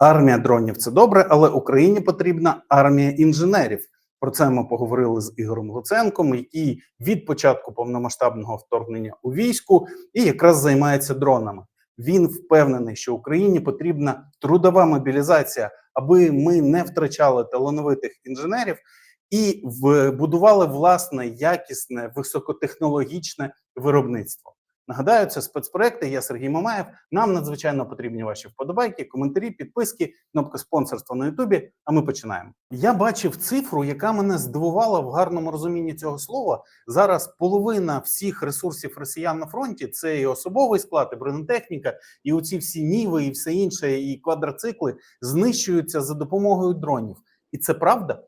Армія дронів це добре, але Україні потрібна армія інженерів. Про це ми поговорили з Ігорем Луценком, який від початку повномасштабного вторгнення у війську і якраз займається дронами. Він впевнений, що Україні потрібна трудова мобілізація, аби ми не втрачали талановитих інженерів і будували власне якісне високотехнологічне виробництво. Нагадаю, це спецпроекти. Я Сергій Мамаєв. Нам надзвичайно потрібні ваші вподобайки, коментарі, підписки, кнопка спонсорства на Ютубі. А ми починаємо. Я бачив цифру, яка мене здивувала в гарному розумінні цього слова. Зараз половина всіх ресурсів росіян на фронті це і особовий склад, і бронетехніка, і оці всі ніви, і все інше, і квадроцикли знищуються за допомогою дронів. І це правда?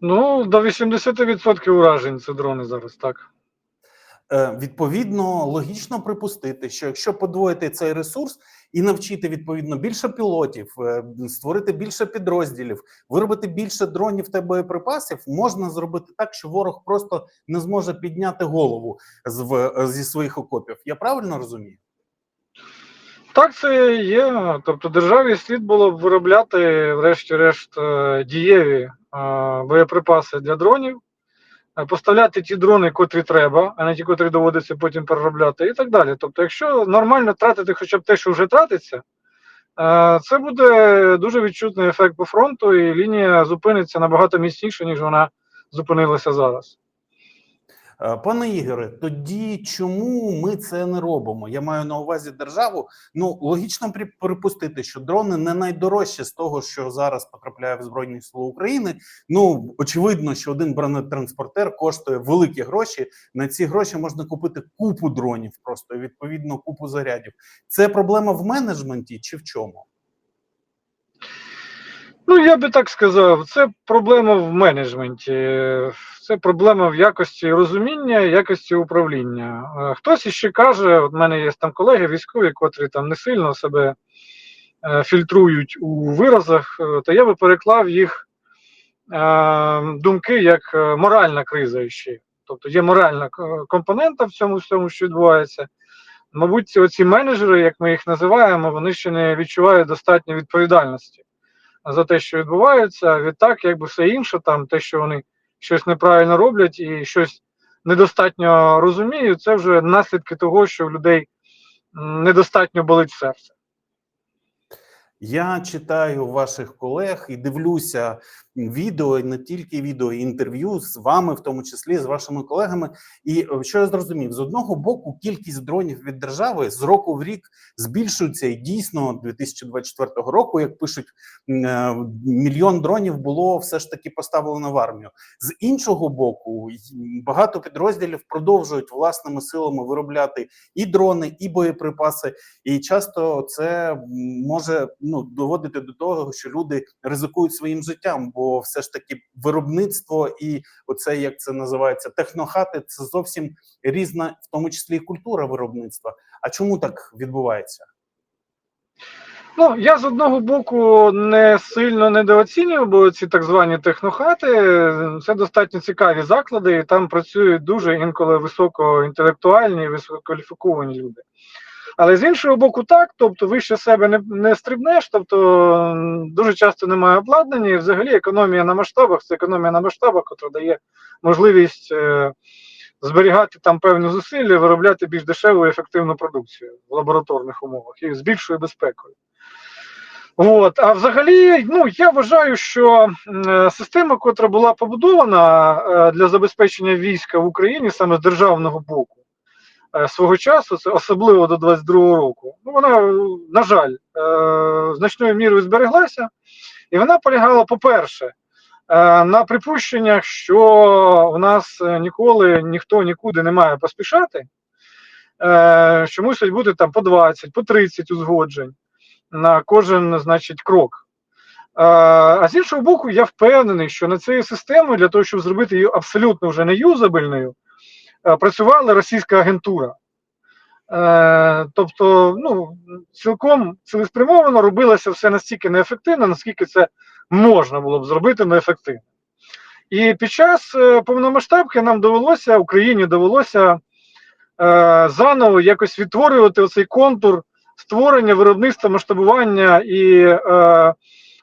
Ну, до 80% уражень це дрони зараз, так. Е, Відповідно, логічно припустити, що якщо подвоїти цей ресурс і навчити відповідно більше пілотів, е, створити більше підрозділів, виробити більше дронів та боєприпасів, можна зробити так, що ворог просто не зможе підняти голову зі своїх окопів. Я правильно розумію? Так, це є. Тобто, державі слід було б виробляти, врешті-решт, е, дієві боєприпаси для дронів, поставляти ті дрони, котрі треба, а не ті, котрі доводиться потім переробляти, і так далі. Тобто, якщо нормально тратити хоча б те, що вже тратиться, це буде дуже відчутний ефект по фронту, і лінія зупиниться набагато міцніше, ніж вона зупинилася зараз. Е, Пане Ігоре, тоді чому ми це не робимо? Я маю на увазі державу. Ну логічно припустити, що дрони не найдорожчі з того, що зараз потрапляє в збройні сили України. Ну очевидно, що один бронетранспортер коштує великі гроші. На ці гроші можна купити купу дронів, просто відповідно купу зарядів. Це проблема в менеджменті чи в чому? Ну, я би так сказав, це проблема в менеджменті, це проблема в якості розуміння, якості управління. Е, Хтось іще каже: от в мене є там колеги військові, котрі там не сильно себе е, фільтрують у виразах, е, то я би переклав їх думки як моральна криза ще. Тобто є моральна компонента в цьому всьому, що відбувається. Мабуть, оці менеджери, як ми їх називаємо, вони ще не відчувають достатньо відповідальності за те, що відбувається. Відтак, якби все інше, там те, що вони щось неправильно роблять і щось недостатньо розуміють, це вже наслідки того, що в людей недостатньо болить серце. Я читаю ваших колег і дивлюся відео, не тільки відео, і інтерв'ю з вами, в тому числі з вашими колегами. І е, що я зрозумів, з одного боку кількість дронів від держави з року в рік збільшується, і дійсно 2024 року, як пишуть, е, мільйон дронів було все ж таки поставлено в армію. З іншого боку, багато підрозділів продовжують власними силами виробляти і дрони, і боєприпаси. І часто це може ну доводити до того, що люди ризикують своїм життям, бо все ж таки виробництво і оце як це називається технохати, це зовсім різна, в тому числі і культура виробництва. А чому так відбувається? Ну, я з одного боку не сильно недооцінюю, бо ці так звані технохати це достатньо цікаві заклади, і там працюють дуже інколи високоінтелектуальні, висококваліфіковані люди. Але з іншого боку, так, тобто вище себе не не стрибнеш, тобто дуже часто немає обладнання, і взагалі економія на масштабах це економія на масштабах, яка дає можливість е, зберігати там певні зусилля, виробляти більш дешеву і ефективну продукцію в лабораторних умовах і з більшою безпекою. От, а взагалі, ну я вважаю, що е, система, котра була побудована е, для забезпечення війська в Україні саме з державного боку. Е, свого часу, особливо до 22-го року, ну вона, на жаль, е, значною мірою збереглася, і вона полягала, по-перше, е, на припущеннях, що в нас ніколи ніхто нікуди не має поспішати, що мусять бути там по 20, по 30 узгоджень на кожен, значить, крок. А з іншого боку, я впевнений, що над цією системою для того, щоб зробити її абсолютно вже не юзабельною, Е, працювала російська агентура. Е, тобто, ну, цілком цілеспрямовано робилося все настільки неефективно, наскільки це можна було б зробити неефективно. І під час е, повномасштабки нам довелося, Україні довелося заново якось відтворювати оцей контур створення виробництва, масштабування і е,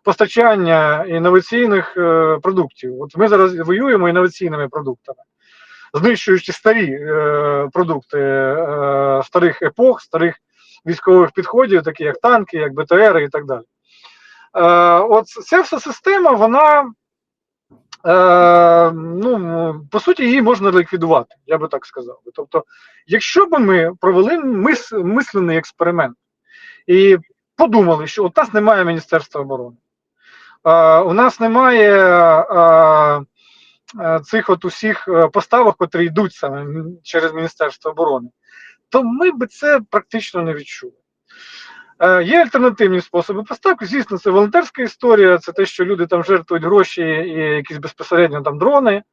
постачання інноваційних е, продуктів. От ми зараз воюємо інноваційними продуктами, знищуючи старі е, продукти е, старих епох, старих військових підходів, такі як танки, як БТР і так далі. Е, от ця вся система, вона. Е, ну, по суті, її можна ліквідувати, я би так сказав. Тобто, якщо б ми провели мис, мислений експеримент і подумали, що от нас немає Міністерства оборони, е, у нас немає е, цих от усіх е, поставок, котрі йдуть саме через Міністерство оборони, то ми б це практично не відчули. Е, Є альтернативні способи поставки. Звісно, це волонтерська історія, це те, що люди там жертвують гроші і якісь безпосередньо там дрони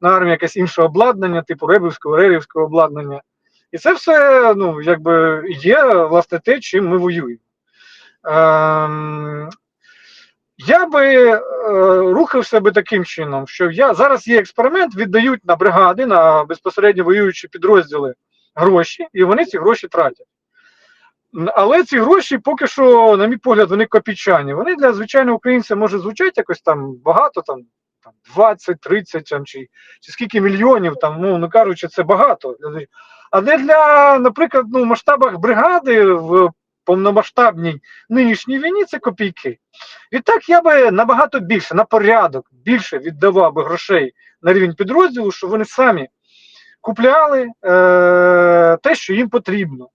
на армію, якесь інше обладнання, типу ребівського, рерівського обладнання. І це все ну, якби є власне те, чим ми воюємо. Я би е, рухався би таким чином, що я зараз є експеримент, віддають на бригади, на безпосередньо воюючі підрозділи гроші, і вони ці гроші тратять. Але ці гроші поки що, на мій погляд, вони копійчані. Вони для звичайного українця може звучати якось там багато, там, там 20, 30 там, чи, чи скільки мільйонів, там, ну не кажучи, це багато. Але для, наприклад, ну, масштабах бригади в повномасштабній нинішній війні це копійки. Відтак я би набагато більше, на порядок, більше віддавав би грошей на рівень підрозділу, щоб вони самі купляли е- те, що їм потрібно.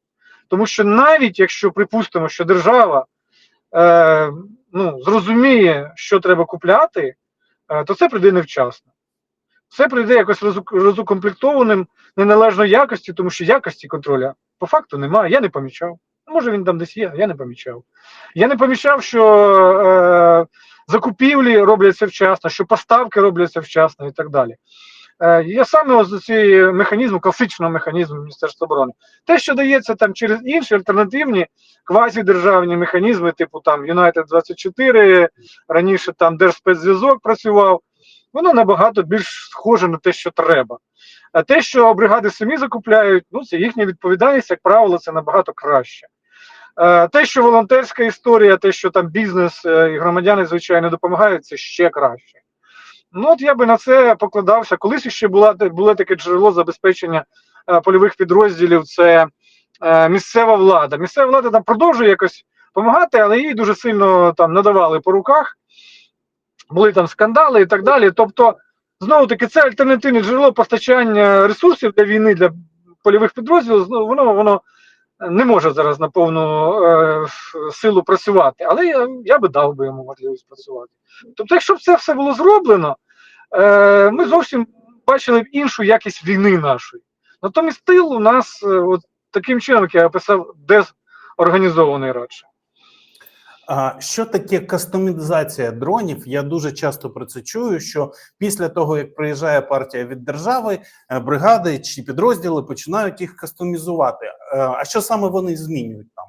Тому що навіть якщо припустимо, що держава е, ну, зрозуміє, що треба купляти, е, то це прийде невчасно. Це прийде якось розукомплектованим неналежної якості, тому що якості контроля по факту немає. Я не помічав. Може він там десь є, я не помічав. Я не помічав, що е, закупівлі робляться вчасно, що поставки робляться вчасно і так далі. Е, Я саме з цього механізму, класичного механізму Міністерства оборони. Те, що дається там через інші альтернативні квазідержавні механізми, типу там United 24, раніше там Держспецзв'язок працював, воно набагато більш схоже на те, що треба. А те, що бригади самі закупляють, ну це їхня відповідальність, як правило, це набагато краще. Те, що волонтерська історія, те, що там бізнес е, і громадяни, звичайно, допомагають, це ще краще. Ну, от я би на це покладався. Колись ще була, було таке джерело забезпечення е, польових підрозділів це е, місцева влада. Місцева влада там продовжує якось допомагати, але їй дуже сильно там надавали по руках, були там скандали і так далі. Тобто, знову таки, це альтернативне джерело постачання ресурсів для війни, для польових підрозділів, воно воно не може зараз на повну е, силу працювати, але я, я би дав би йому можливість працювати. Тобто, якщо б це все було зроблено, е, ми зовсім бачили б іншу якість війни нашої. Натомість тил у нас е, от таким чином, як я описав, дезорганізований радше. Що таке кастомізація дронів? Я дуже часто про це чую. Що після того, як приїжджає партія від держави, е, бригади чи підрозділи починають їх кастомізувати. Е, А що саме вони змінюють там?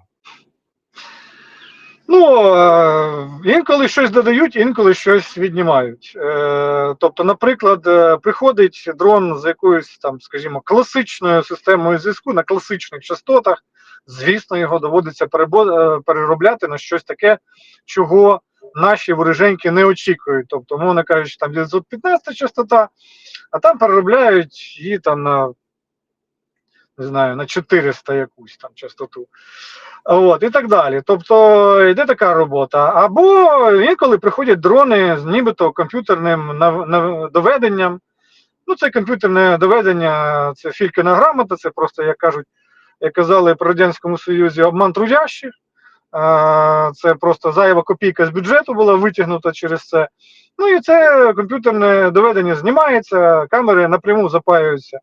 Ну е, інколи щось додають, інколи щось віднімають. Тобто, наприклад, приходить дрон з якоюсь там, скажімо, класичною системою зв'язку на класичних частотах. Звісно, його доводиться е, переробляти на щось таке, чого наші вороженьки не очікують. Тобто, мовно кажучи, там 915 частота, а там переробляють її там на не знаю, на 400 якусь там частоту. От, і так далі. Тобто йде така робота. Або інколи приходять дрони з нібито комп'ютерним доведенням. Ну, це комп'ютерне доведення, це фількина грамота, це просто, як кажуть, як казали при Радянському Союзі, обман трудящих. Це просто зайва копійка з бюджету була витягнута через це. Ну і це комп'ютерне доведення знімається, камери напряму запаюються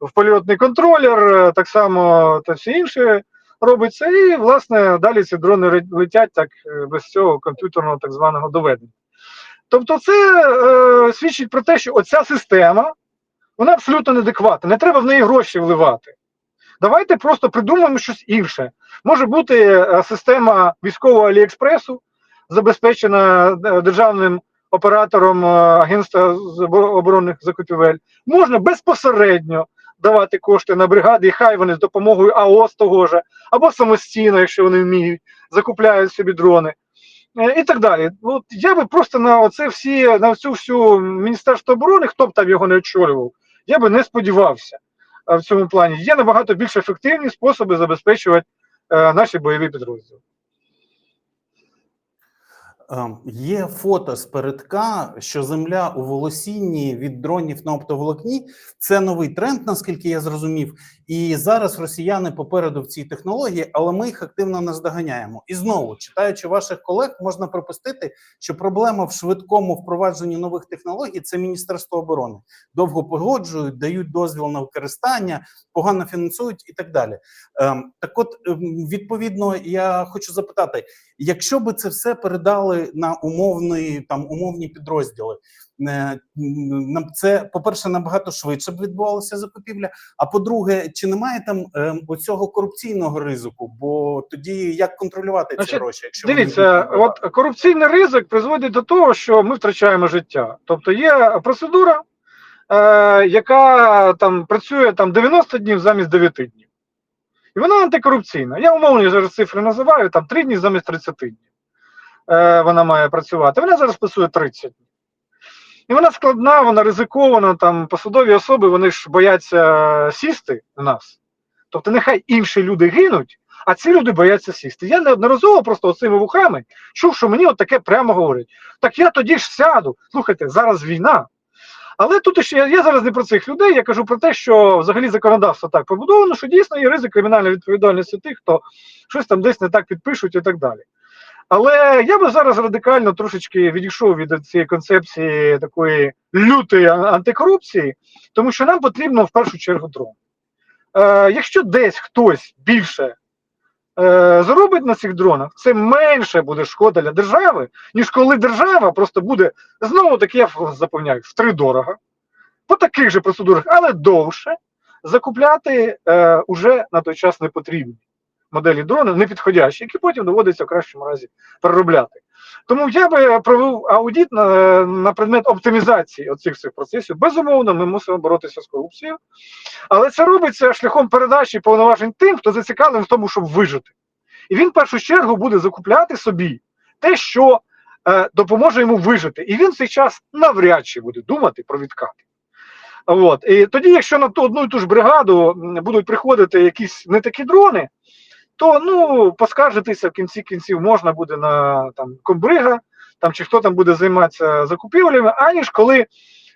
в польотний контролер, так само та все інше робиться. І, власне, далі ці дрони летять так е, без цього комп'ютерного так званого доведення. Тобто, це е, свідчить про те, що оця система вона абсолютно неадекватна, не треба в неї гроші вливати. Давайте просто придумаємо щось інше. Може бути е, система військового Аліекспресу, забезпечена е, державним оператором е, Агентства оборонних закупівель. Можна безпосередньо давати кошти на бригади, і хай вони з допомогою АОС того же, або самостійно, якщо вони вміють, закупляють собі дрони. І так далі. От я би просто на оце всі, на цю всю Міністерство оборони, хто б там його не очолював, я би не сподівався в цьому плані. Є набагато більш ефективні способи забезпечувати е, наші бойові підрозділи. Ем, Є фото з передка, що земля у волосінні від дронів на оптоволокні. Це новий тренд, наскільки я зрозумів. І зараз росіяни попереду в цій технології, але ми їх активно наздоганяємо. І знову, читаючи ваших колег, можна припустити, що проблема в швидкому впровадженні нових технологій це Міністерство оборони. Довго погоджують, дають дозвіл на використання, погано фінансують і так далі. Ем, так, от ем, відповідно, я хочу запитати: якщо би це все передали на умовний там умовні підрозділи, е, нам це по-перше, набагато швидше б відбувалася закупівля. А по-друге, чи немає там ем, оцього корупційного ризику? Бо тоді як контролювати ці Значить, гроші? Якщо Дивіться, от корупційний ризик призводить до того, що ми втрачаємо життя. Тобто є процедура, е, яка там працює там 90 днів замість 9 днів. І вона антикорупційна. Я умовно зараз цифри називаю, там 3 дні замість 30 днів. Е, вона має працювати. Вона зараз працює 30 днів. І вона складна, вона ризикована. Там посадові особи вони ж бояться сісти у нас. Тобто, нехай інші люди гинуть, а ці люди бояться сісти. Я неодноразово просто оцими вухами чув, що мені от таке прямо говорять. Так я тоді ж сяду. Слухайте, зараз війна. Але тут ще я зараз не про цих людей, я кажу про те, що взагалі законодавство так побудовано, що дійсно є ризик кримінальної відповідальності тих, хто щось там десь не так підпишуть і так далі. Але я би зараз радикально трошечки відійшов від цієї концепції такої лютої антикорупції, тому що нам потрібно в першу чергу дрон. Е, якщо десь хтось більше е, заробить на цих дронах, це менше буде шкода для держави, ніж коли держава просто буде знову таки, я запевняю, втридорога, по таких же процедурах, але довше закупляти е, уже на той час не потрібні моделі дронів, не підходящі, які потім доводиться в кращому разі переробляти. Тому я би провів аудит на, на предмет оптимізації оцих цих процесів. Безумовно, ми мусимо боротися з корупцією, але це робиться шляхом передачі повноважень тим, хто зацікавлений в тому, щоб вижити. І він в першу чергу буде закупляти собі те, що е, допоможе йому вижити. І він в цей час навряд чи буде думати про відкати. От. І тоді, якщо на ту одну і ту ж бригаду будуть приходити якісь не такі дрони, то ну поскаржитися в кінці кінців можна буде на там комбрига, там чи хто там буде займатися закупівлями, аніж коли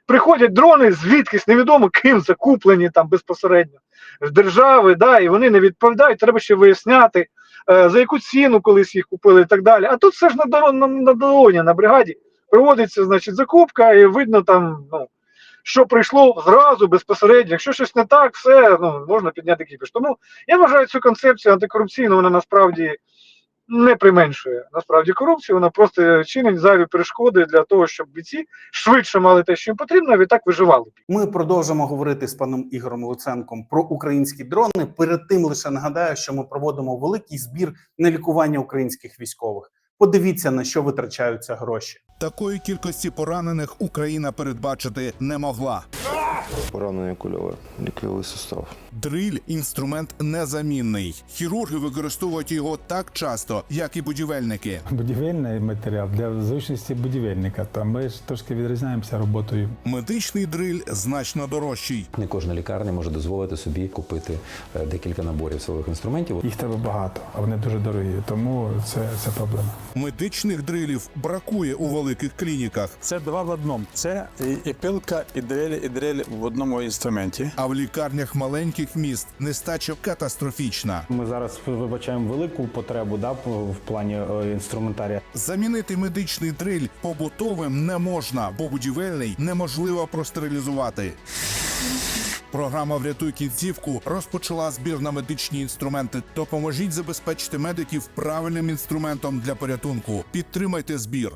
приходять дрони, звідкись невідомо ким закуплені там безпосередньо з держави, да, і вони не відповідають, треба ще виясняти, е, за яку ціну колись їх купили і так далі. А тут все ж на, на, на долоні, на бригаді проводиться, значить, закупка, і видно там, ну, що прийшло зразу безпосередньо. Якщо щось не так, все ну, можна підняти кіпіш. Тому я вважаю цю концепцію антикорупційну, вона насправді не применшує насправді корупцію, вона просто чинить зайві перешкоди для того, щоб бійці швидше мали те, що їм потрібно, а відтак виживали. Ми продовжимо говорити з паном Ігорем Луценком про українські дрони. Перед тим лише нагадаю, що ми проводимо великий збір на лікування українських військових. Подивіться на що витрачаються гроші. Такої кількості поранених Україна передбачити не могла. Поранення кульове, ліквідовий сустав. Дриль інструмент незамінний. Хірурги використовують його так часто, як і будівельники. Будівельний матеріал для зручності будівельника. Та ми ж трошки відрізняємося роботою. Медичний дриль значно дорожчий. Не кожна лікарня може дозволити собі купити е, декілька наборів силових інструментів. Їх треба багато, а вони дуже дорогі. Тому це, це проблема. Медичних дрилів бракує у великих клініках, Це два в одному. Це і пилка, і дрель, і дрель в одному інструменті. а в лікарнях маленьких міст нестача катастрофічна. Ми зараз вибачаємо велику потребу да, в плані е, інструментарія. Замінити медичний дриль побутовим не можна, бо будівельний неможливо простерилізувати. Програма Врятуй кінцівку розпочала збір на медичні інструменти. Допоможіть забезпечити медиків правильним інструментом для порятунку. Підтримайте збір.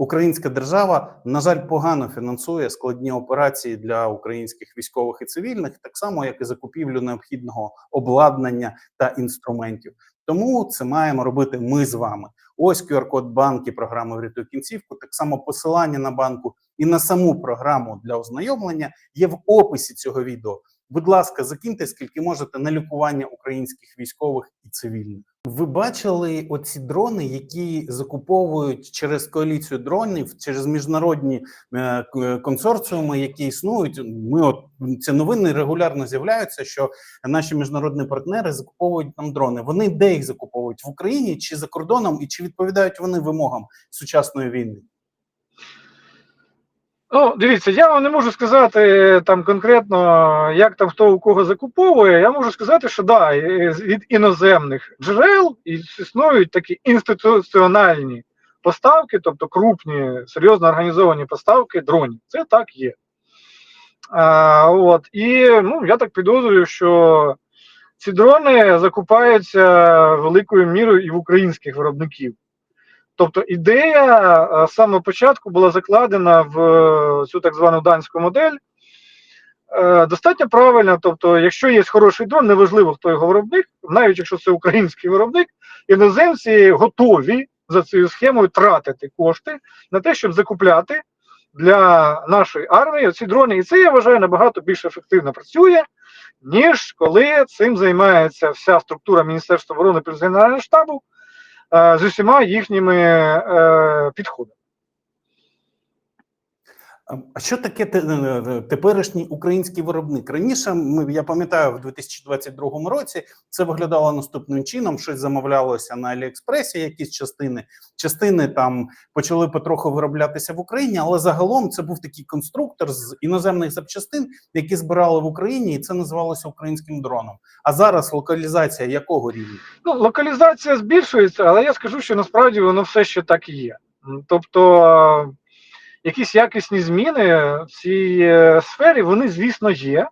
Українська держава, на жаль, погано фінансує складні операції для українських військових і цивільних, так само як і закупівлю необхідного обладнання та інструментів. Тому це маємо робити ми з вами. Ось QR-код банки програми «Врятуй кінцівку. Так само посилання на банку і на саму програму для ознайомлення є в описі цього відео. Будь ласка, закиньте скільки можете на лікування українських військових і цивільних. Ви бачили оці дрони, які закуповують через коаліцію дронів, через міжнародні е, консорціуми, які існують. Ми от ці новини регулярно з'являються, що наші міжнародні партнери закуповують нам дрони. Вони де їх закуповують в Україні чи за кордоном, і чи відповідають вони вимогам сучасної війни? Ну, дивіться, я вам не можу сказати е, там конкретно, як там хто у кого закуповує. Я можу сказати, що да, від іноземних джерел існують такі інституціональні поставки, тобто крупні, серйозно організовані поставки дронів. Це так є. А, от, і ну, я так підозрюю, що ці дрони закупаються великою мірою і в українських виробників. Тобто ідея е, з самого початку була закладена в е, цю так звану данську модель. Е, Достатньо правильно, тобто, якщо є хороший дрон, неважливо, хто його виробник, навіть якщо це український виробник, іноземці готові за цією схемою тратити кошти на те, щоб закупляти для нашої армії ці дрони. І це я вважаю набагато більш ефективно працює, ніж коли цим займається вся структура Міністерства оборони плюс Генерального штабу з усіма їхніми е, підходами. А- що таке е, теперішній український виробник? Раніше я пам'ятаю, в 2022 році це виглядало наступним чином: щось замовлялося на Аліекспресі, якісь частини. Частини там почали потроху вироблятися в Україні, але загалом це був такий конструктор з іноземних запчастин, які збирали в Україні, і це називалося українським дроном. А зараз локалізація якого рівня? Ну, локалізація збільшується, але я скажу, що насправді воно все ще так і є. Тобто е, якісь якісні зміни в цій е, сфері, вони, звісно, є,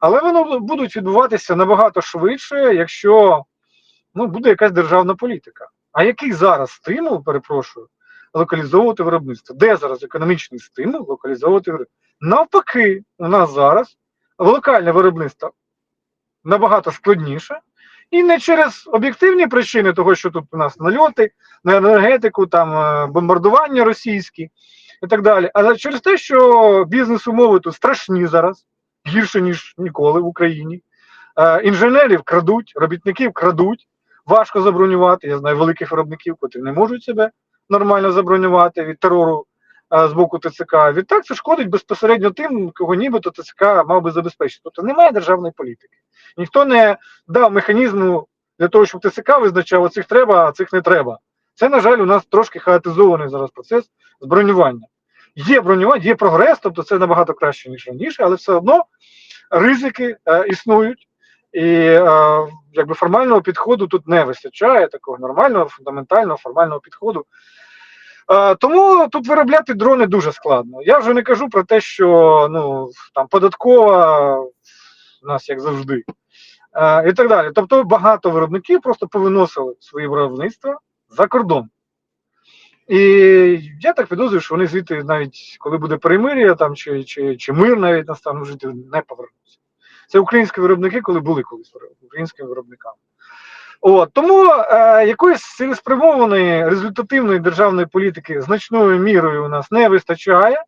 але вони будуть відбуватися набагато швидше, якщо ну, буде якась державна політика. А який зараз стимул, перепрошую, локалізовувати виробництво? Де зараз економічний стимул локалізовувати виробництво? Навпаки, у нас зараз локальне виробництво набагато складніше. І не через об'єктивні причини, того, що тут у нас нальоти на енергетику, там е, бомбардування російські і так далі, але через те, що бізнес-умови тут страшні зараз, гірше, ніж ніколи в Україні. Е, Інженерів крадуть, робітників крадуть, важко забронювати. Я знаю великих виробників, котрі не можуть себе нормально забронювати від терору е, з боку ТЦК. Відтак це шкодить безпосередньо тим, кого нібито ТЦК мав би забезпечити. Тобто немає державної політики. Ніхто не дав механізму для того, щоб ТСК визначав, оцих треба, а цих не треба. Це, на жаль, у нас трошки хаотизований зараз процес з бронювання. Є бронювання, є прогрес, тобто це набагато краще, ніж раніше, але все одно ризики е, існують. І е, якби формального підходу тут не вистачає, такого нормального, фундаментального, формального підходу. Е, тому тут виробляти дрони дуже складно. Я вже не кажу про те, що ну, там податкова у нас як завжди. Е, і так далі. Тобто багато виробників просто повиносили свої виробництва за кордон. І я так підозрюю, що вони звідти навіть коли буде перемир'я там, чи, чи, чи мир навіть настане жити, не повернуться. Це українські виробники, коли були колись українськими виробниками. От, тому е, якоїсь цілеспрямованої результативної державної політики значною мірою у нас не вистачає.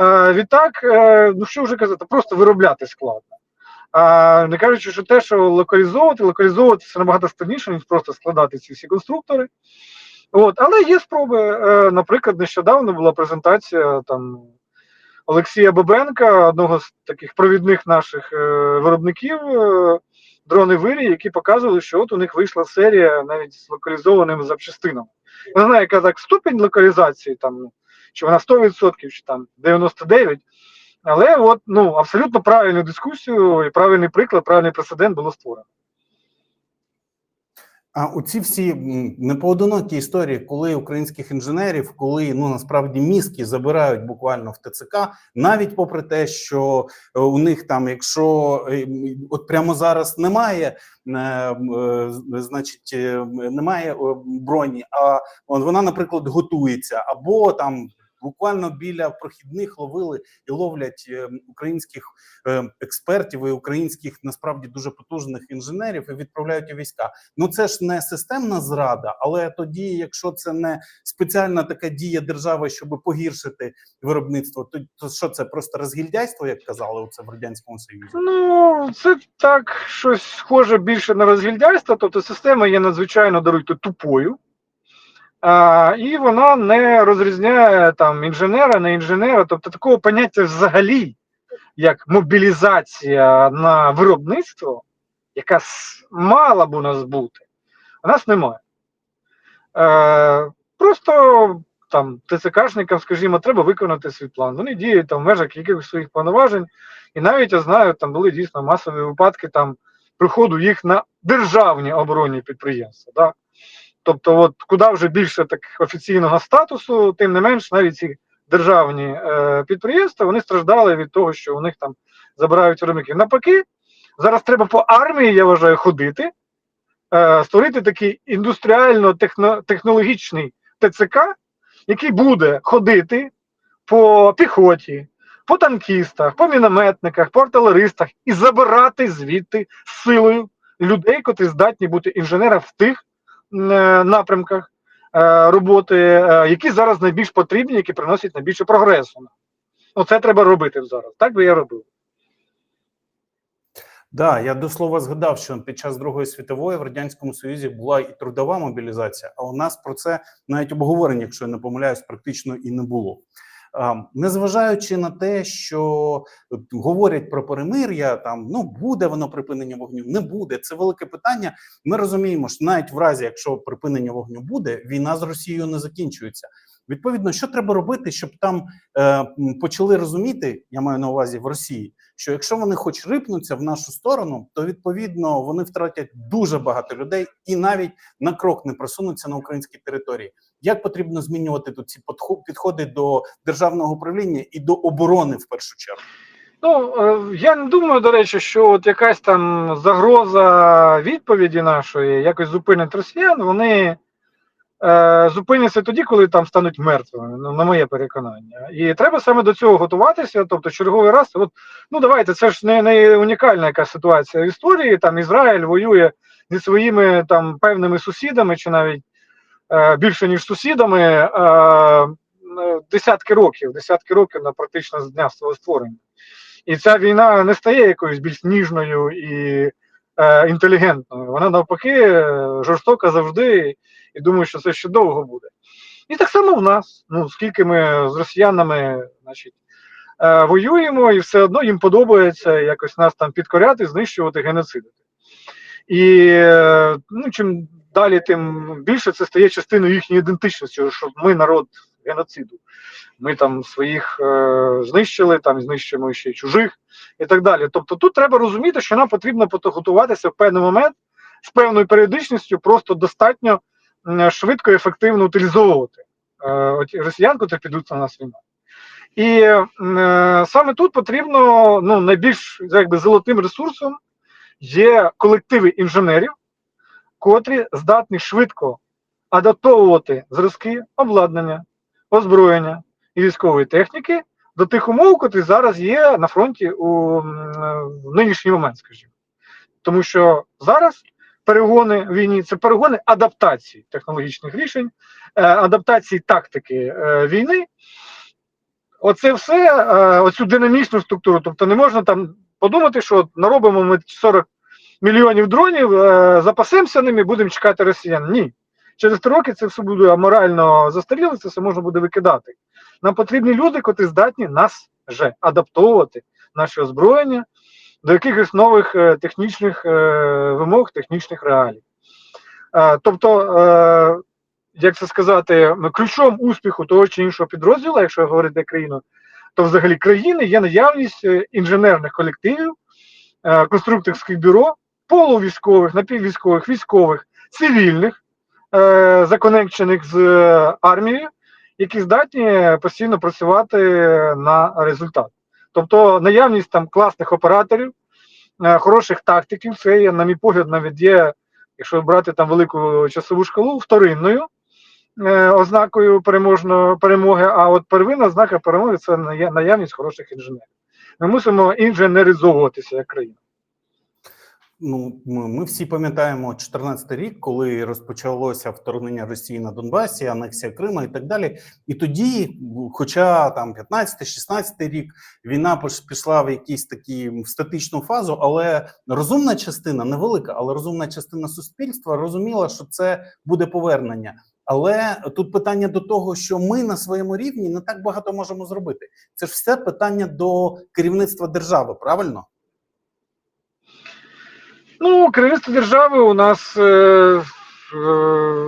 Е, відтак, е, ну що вже казати, просто виробляти складно. Не кажучи, що те, що локалізовувати, локалізовувати це набагато складніше, ніж просто складати ці всі конструктори. От, але є спроби. Е, наприклад, нещодавно була презентація там Олексія Бабенка, одного з таких провідних наших е, виробників е, дрони вирі, які показували, що от у них вийшла серія навіть з локалізованими запчастинами. Не знаю, яка так ступінь локалізації, там, чи вона 100%, чи там 99%. Але от ну абсолютно правильну дискусію і правильний приклад, правильний прецедент було створено. А оці всі непоодинокі історії, коли українських інженерів, коли ну насправді мізки забирають буквально в ТЦК, навіть попри те, що е, у них там, якщо е, от прямо зараз немає, е, значить, немає броні, а вона, наприклад, готується, або там буквально біля прохідних ловили і ловлять е, українських е, експертів і українських насправді дуже потужних інженерів і відправляють у війська. Ну це ж не системна зрада, але тоді, якщо це не спеціальна така дія держави, щоб погіршити виробництво, то, то що це просто розгільдяйство, як казали це в радянському союзі? Ну, це так щось схоже більше на розгільдяйство, тобто система є надзвичайно даруйте тупою, а, і вона не розрізняє там інженера, не інженера, тобто такого поняття взагалі, як мобілізація на виробництво, яка мала б у нас бути, у нас немає. Е, просто там ТЦКшникам, скажімо, треба виконати свій план. Вони діють там в межах якихось своїх повноважень. І навіть я знаю, там були дійсно масові випадки там приходу їх на державні оборонні підприємства. Да? Тобто, от куди вже більше так офіційного статусу, тим не менш, навіть ці державні е, підприємства вони страждали від того, що у них там забирають виробників. Навпаки, зараз треба по армії, я вважаю, ходити, е, створити такий індустріально-технологічний ТЦК, який буде ходити по піхоті, по танкістах, по мінометниках, по артилеристах і забирати звідти силою людей, котрі здатні бути інженерами в тих напрямках е, роботи, е, які зараз найбільш потрібні, які приносять найбільше прогресу. Оце треба робити зараз. Так би я робив. Да, я до слова згадав, що під час Другої світової в радянському союзі була і трудова мобілізація. А у нас про це навіть обговорення, якщо я не помиляюсь, практично і не було. Незважаючи на те, що говорять про перемир'я, там ну буде воно припинення вогню, не буде. Це велике питання. Ми розуміємо, що навіть в разі, якщо припинення вогню буде, війна з Росією не закінчується. Відповідно, що треба робити, щоб там е, почали розуміти, я маю на увазі в Росії, що якщо вони хоч рипнуться в нашу сторону, то відповідно вони втратять дуже багато людей і навіть на крок не просунуться на українській території. Як потрібно змінювати тут ці підходи до державного управління і до оборони в першу чергу? Ну, е, я не думаю, до речі, що от якась там загроза відповіді нашої якось зупинить росіян. Вони е, зупиняться тоді, коли там стануть мертвими, ну, на моє переконання. І треба саме до цього готуватися. Тобто, черговий раз, от ну давайте, це ж не, не унікальна якась ситуація в історії. Там Ізраїль воює зі своїми там певними сусідами, чи навіть більше ніж сусідами. Е, е, десятки років, десятки років на практично з дня свого створення. І ця війна не стає якоюсь більш ніжною і е, інтелігентною. Вона навпаки е, жорстока завжди, і думаю, що це ще довго буде. І так само в нас. Ну, скільки ми з росіянами, значить, е, воюємо, і все одно їм подобається якось нас там підкоряти, знищувати, геноцидити. І ну, чим далі, тим більше це стає частиною їхньої ідентичності, що ми народ геноциду. Ми там своїх е, знищили, там знищимо ще чужих і так далі. Тобто тут треба розуміти, що нам потрібно готуватися в певний момент з певною періодичністю, просто достатньо швидко і ефективно утилізовувати е, росіян, котрі підуть на нас війну. І е, саме тут потрібно ну, найбільш якби, золотим ресурсом є колективи інженерів, котрі здатні швидко адаптовувати зразки обладнання, озброєння і військової техніки до тих умов, котрі зараз є на фронті у в нинішній момент, скажімо. Тому що зараз перегони в війні це перегони адаптації технологічних рішень, е, адаптації тактики е, війни. Оце все, е, оцю динамічну структуру. Тобто не можна там подумати, що наробимо ми 40 мільйонів дронів, е, запасемося ними, будемо чекати росіян. Ні. Через три роки це все буде аморально застаріло, це все можна буде викидати. Нам потрібні люди, котрі здатні нас вже адаптовувати, наше озброєння до якихось нових е, технічних е, вимог, технічних реалій. Тобто, як це сказати, ключом успіху того чи іншого підрозділу, якщо говорити країну, то взагалі країни є наявність інженерних колективів, конструкторських бюро, полувійськових, напіввійськових, військових, цивільних, е, законекчених з е, армією, які здатні постійно працювати на результат. Тобто наявність там класних операторів, е, хороших тактиків, це є, на мій погляд, навіть є, якщо брати там велику часову шкалу, вторинною е, ознакою переможної перемоги, а от первинна ознака перемоги це наявність хороших інженерів. Ми мусимо інженеризовуватися як країна. Ну, ми, всі пам'ятаємо 14 рік, коли розпочалося вторгнення Росії на Донбасі, анексія Криму і так далі. І тоді, хоча там 15-16 рік, війна пішла в якісь такі в статичну фазу, але розумна частина, невелика, але розумна частина суспільства розуміла, що це буде повернення. Але тут питання до того, що ми на своєму рівні не так багато можемо зробити. Це ж все питання до керівництва держави, правильно? Ну, керівництво держави у нас, е, е,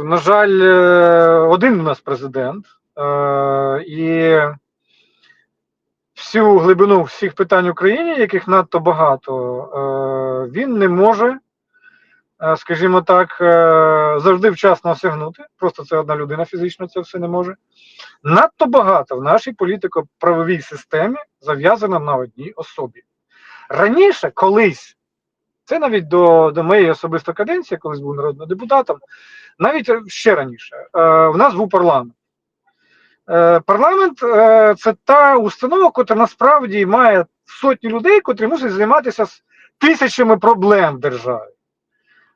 на жаль, е, один у нас президент, і всю глибину всіх питань в Україні, яких надто багато, він не може, скажімо так, завжди вчасно осягнути. Просто це одна людина фізично це все не може. Надто багато в нашій політико-правовій системі зав'язано на одній особі. Раніше, колись. Це навіть до, до моєї особистої каденції, колись був народним депутатом, навіть ще раніше. Е, в нас був парламент. Е, парламент е, це та установа, яка насправді має сотні людей, котрі мусять займатися з тисячами проблем в державі.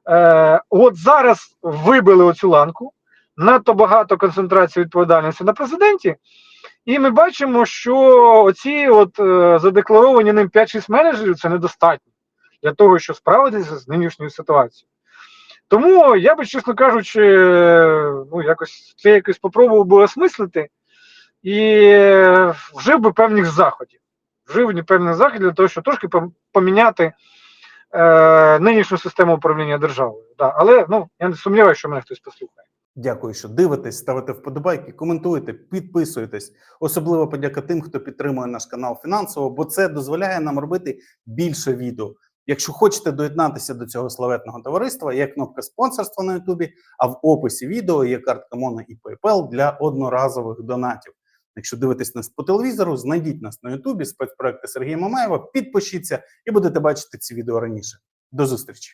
Е, от зараз вибили оцю ланку, надто багато концентрації відповідальності на президенті, і ми бачимо, що оці от е, задекларовані ним 5-6 менеджерів це недостатньо для того, щоб справитися з нинішньою ситуацією. Тому я би, чесно кажучи, ну якось це якось спробував би осмислити і вжив би певних заходів. Вжив певних заходів для того, щоб трошки поміняти е, нинішню систему управління державою. Да. Але ну, я не сумніваюся, що мене хтось послухає. Дякую, що дивитесь, ставите вподобайки, коментуєте, підписуєтесь. Особливо подяка тим, хто підтримує наш канал фінансово, бо це дозволяє нам робити більше відео. Якщо хочете доєднатися до цього славетного товариства, є кнопка спонсорства на Ютубі, а в описі відео є картка Мона і PayPal для одноразових донатів. Якщо дивитесь нас по телевізору, знайдіть нас на Ютубі, спецпроекти Сергія Мамаєва, підпишіться і будете бачити ці відео раніше. До зустрічі!